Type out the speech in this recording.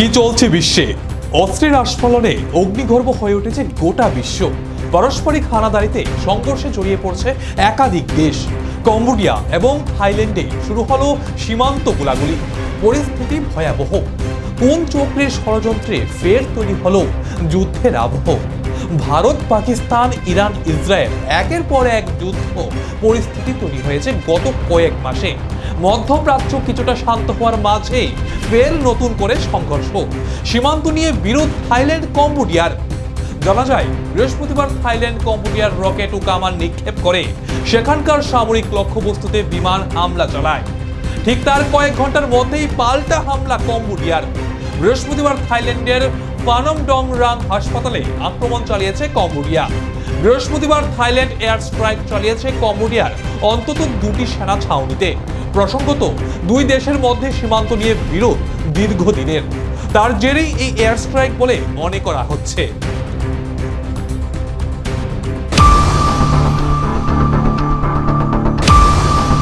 কি চলছে বিশ্বে? অস্ত্রের আস্ফলনে অগ্নিগর্ভ হয়ে উঠেছে গোটা বিশ্ব। পারস্পরিক হানাদারিতে সংঘর্ষে জড়িয়ে পড়ছে একাধিক দেশ। কম্বোডিয়া এবং থাইল্যান্ডে শুরু হলো সীমান্ত গোলাগুলি। পরিস্থিতি ভয়াবহ। কোন চক্রের ষড়যন্ত্রে ফের তৈরি হলো যুদ্ধের আবহ? ভারত, পাকিস্তান, ইরান, ইসরায়েল একের পর এক যুদ্ধ পরিস্থিতি তৈরি হয়েছে গত কয়েক মাসে। মধ্যপ্রাচ্য কিছুটা শান্ত হওয়ার মাঝেই ফের নতুন করে সংঘর্ষ। সীমান্ত নিয়ে বিরোধ থাইল্যান্ড কম্বোডিয়ার। জানা যায়, বৃহস্পতিবার থাইল্যান্ড কম্বোডিয়ার রকেট ও কামান নিক্ষেপ করে সেখানকার সামরিক লক্ষ্যবস্তুতে বিমান হামলা চালায়। ঠিক তার কয়েক ঘণ্টার মধ্যেই পাল্টা হামলা কম্বোডিয়ার। বৃহস্পতিবার থাইল্যান্ডের পানম ডং রাং হাসপাতালে আক্রমণ চালিয়েছে কম্বোডিয়া। বৃহস্পতিবার থাইল্যান্ড এয়ার স্ট্রাইক চালিয়েছে কম্বোডিয়ার অন্তত দুটি সেনা ছাউনিতে। প্রসঙ্গত, দুই দেশের মধ্যে সীমান্ত নিয়ে বিরোধ দীর্ঘদিনের। তার জেরেই এই এয়ার স্ট্রাইক বলে মনে করা হচ্ছে।